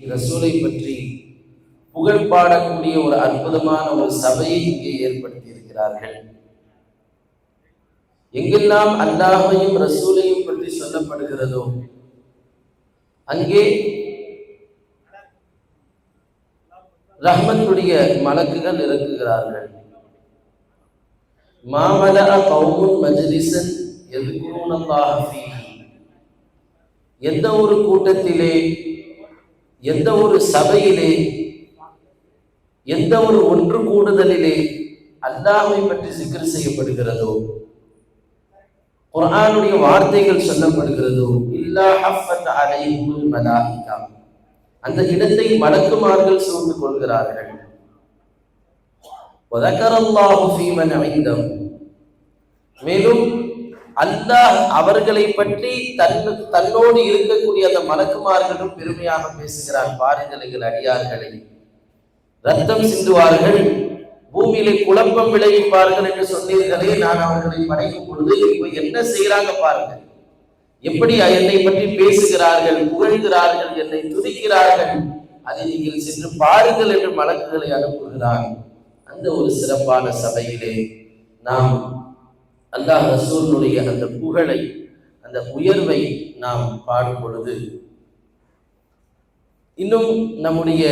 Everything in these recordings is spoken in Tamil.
ரசூலை பற்றி புகழ் பாடக்கூடிய ஒரு அற்புதமான ஒரு சபையை இங்கே ஏற்படுத்தி இருக்கிறார்கள் எங்கெல்லாம் அல்லாஹையும் ரசூலையும் பற்றி சொல்லப்படுகிறதோ அங்கே ரஹ்மத்துடைய மலக்குகள் இறங்குகிறார்கள். மாமல கவுமுன் மஜ்லிசன் எதுக்குனல்லாஹ எந்த ஒரு கூட்டத்திலே எந்த ஒரு சபையிலே எந்த ஒரு ஒன்று கூடுதலிலே அல்லாஹை பற்றி சிக்கர் செய்யப்படுகிறதோ குரானுடைய வார்த்தைகள் சொல்லப்படுகிறதோ இல்லா ஹஃபத் அலைஹிமுல் மலாயிகா. அந்த இடத்தை மலக்குமார்கள் சூழ்ந்து கொள்கிறார்கள். மேலும் அல்லாஹ் அவர்களை பற்றி தன் தன்னோடு இருக்கக்கூடிய அந்த மலக்குமார்களும் பெருமையாக பேசுகிறார். பாருங்கள் எங்கள் அடியார்களை. ரத்தம் சிந்துவார்கள். பூமியிலே குழப்பம் விளைவிப்பார்கள் என்று சொன்னீர்களே. நான் அவர்களை படைக்கும் பொழுது இப்ப என்ன செய்யறாங்க பாருங்க எப்படி என்னை பற்றி பேசுகிறார்கள் புகழ்கிறார்கள் என்னை துதிக்கிறார்கள். அதை நீங்கள் சென்று பாருங்கள் என்று மலக்குகளை அனுப்புகிறார் அந்த ஒரு சிறப்பான சபையிலே நாம் அல்லாஹ் ரசூலுடைய அந்த புகழை அந்த உயர்வை நாம் பாடும் பொழுது இன்னும் நம்முடைய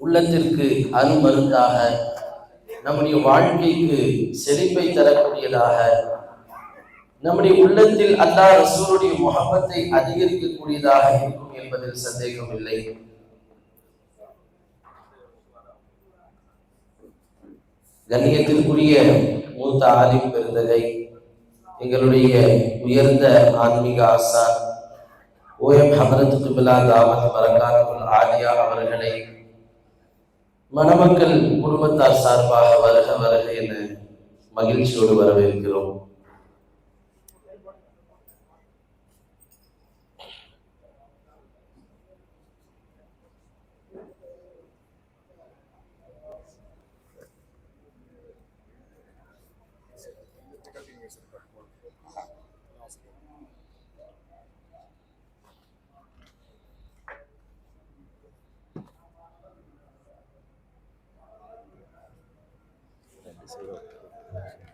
உள்ளத்திற்கு அருமருந்தாக நம்முடைய வாழ்க்கைக்கு செழிப்பை தரக்கூடியதாக நம்முடைய உள்ளத்தில் அல்லாஹ் ரசூலுடைய முகப்பத்தை அதிகரிக்கக்கூடியதாக இருக்கும் என்பதில் சந்தேகம் இல்லை. கண்ணியத்திற்குரிய மூத்த ஆலிம் பெருந்தகை எங்களுடைய உயர்ந்த ஆன்மீக ஆசான் ஓஎம் ஹமரத் குபிலா தாமத் பரகாத்துல் ஆலியா அவர்களை மணமக்கள் குடும்பத்தார் சார்பாக வருக வருக என மகிழ்ச்சியோடு வரவேற்கிறோம். Saya.